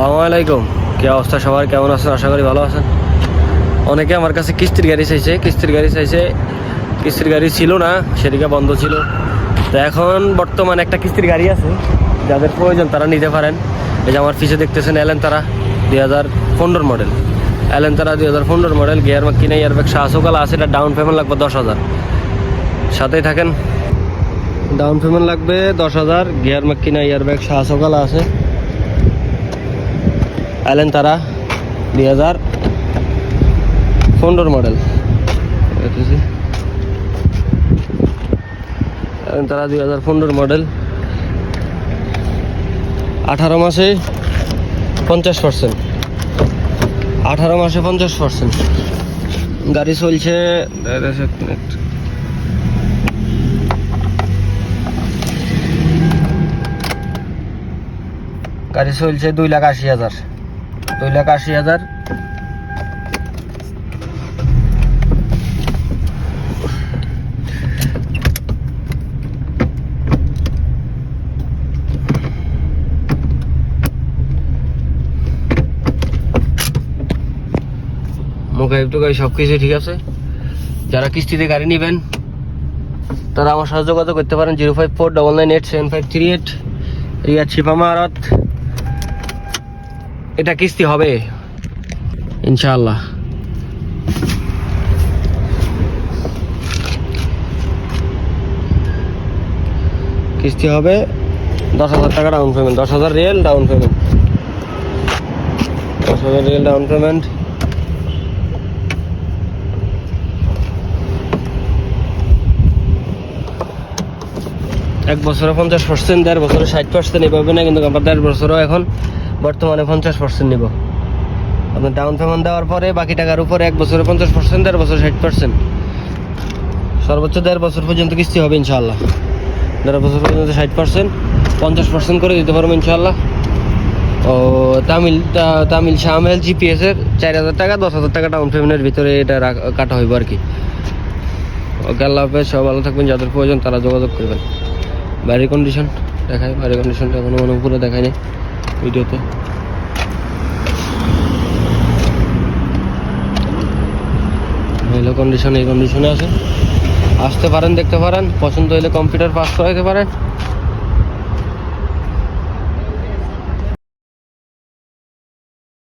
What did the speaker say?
সালামু আলাইকুম। কি অবস্থা সবার? কেমন আছেন? আশা করি ভালো আছেন। অনেকে আমার কাছে কিস্তির গাড়ি চাইছে। কিস্তির গাড়ি চাইছে। কিস্তির গাড়ি ছিল না, সেদিকে বন্ধ ছিল। তো এখন বর্তমানে একটা কিস্তির গাড়ি আছে। যাদের প্রয়োজন তারা নিতে পারেন। এই যে আমার পিছে দেখতেছেন এলেন তারা দুই হাজার পনেরো মডেল এলেন তারা দুই হাজার পনেরো মডেল গিয়ার কিনে ইয়ারব্যাগ শাহসকাল আছে, এটা ডাউন পেমেন্ট লাগবে দশ হাজার। সাথেই থাকেন। ডাউন পেমেন্ট লাগবে দশ হাজার গিয়ার কিনা ইয়ারব্যাগ শাহসকাল আছে। অ্যালেন তারা দুই হাজার পনেরো মডেল। অ্যালেন তারা দুই হাজার পনেরো মডেল। আঠারো মাসে পঞ্চাশ পার্সেন্ট আঠারো মাসে পঞ্চাশ পার্সেন্ট গাড়ি চলছে। গাড়ি চলছে দুই লাখ আশি হাজার। দুই লাখ আশি হাজার। মুখাইব সব ঠিক আছে? যারা কিস্তিতে গাড়ি নেবেন, তারা আমার সাথে যোগাযোগ করতে পারেন zero five four double nine eight seven five three eight. Riya ছিপামা আরত এটা কিস্তি হবে। ইনশাআল্লাহ। কিস্তি হবে দশ হাজার টাকা ডাউন পেমেন্ট দশ হাজার রিয়েল ডাউন পেমেন্ট দশ হাজার রিয়েল ডাউন পেমেন্ট এক বছরে পঞ্চাশ পার্সেন্ট দেড় বছরে ষাট পার্সেন্ট এভাবে না, কিন্তু আমরা দেড় বছরও এখন বর্তমানে পঞ্চাশ পার্সেন্ট নিব। আপনার ডাউন পেমেন্ট দেওয়ার পরে বাকি টাকার উপরে এক বছরে পঞ্চাশ পার্সেন্ট দেড় বছর ষাট পার্সেন্ট সর্বোচ্চ দেড় বছর পর্যন্ত কিস্তি হবে ইনশাল্লাহ দেড় বছর পর্যন্ত ষাট পার্সেন্ট পঞ্চাশ পার্সেন্ট করে দিতে পারব ইনশাল্লাহ ও, তামিল তামিল শামেল জিপিএস এর চার হাজার টাকা, দশ হাজার টাকা ডাউন পেমেন্টের ভিতরে এটা কাটা হইব আর কি। ওকে, আল্লাহ হাফেজ সব ভালো থাকবেন, যাদের প্রয়োজন তারা যোগাযোগ করবেন। বাড়ির কন্ডিশন দেখায়, বাড়ির কন্ডিশনটা এখনও মনে পুরো দেখায় নাই। ভিডিওতে। ভালো কন্ডিশন এই কন্ডিশনে আছে। আসতে পারেন, দেখতে পারেন, পছন্দ হলে কম্পিউটার পাস করাইতে পারেন।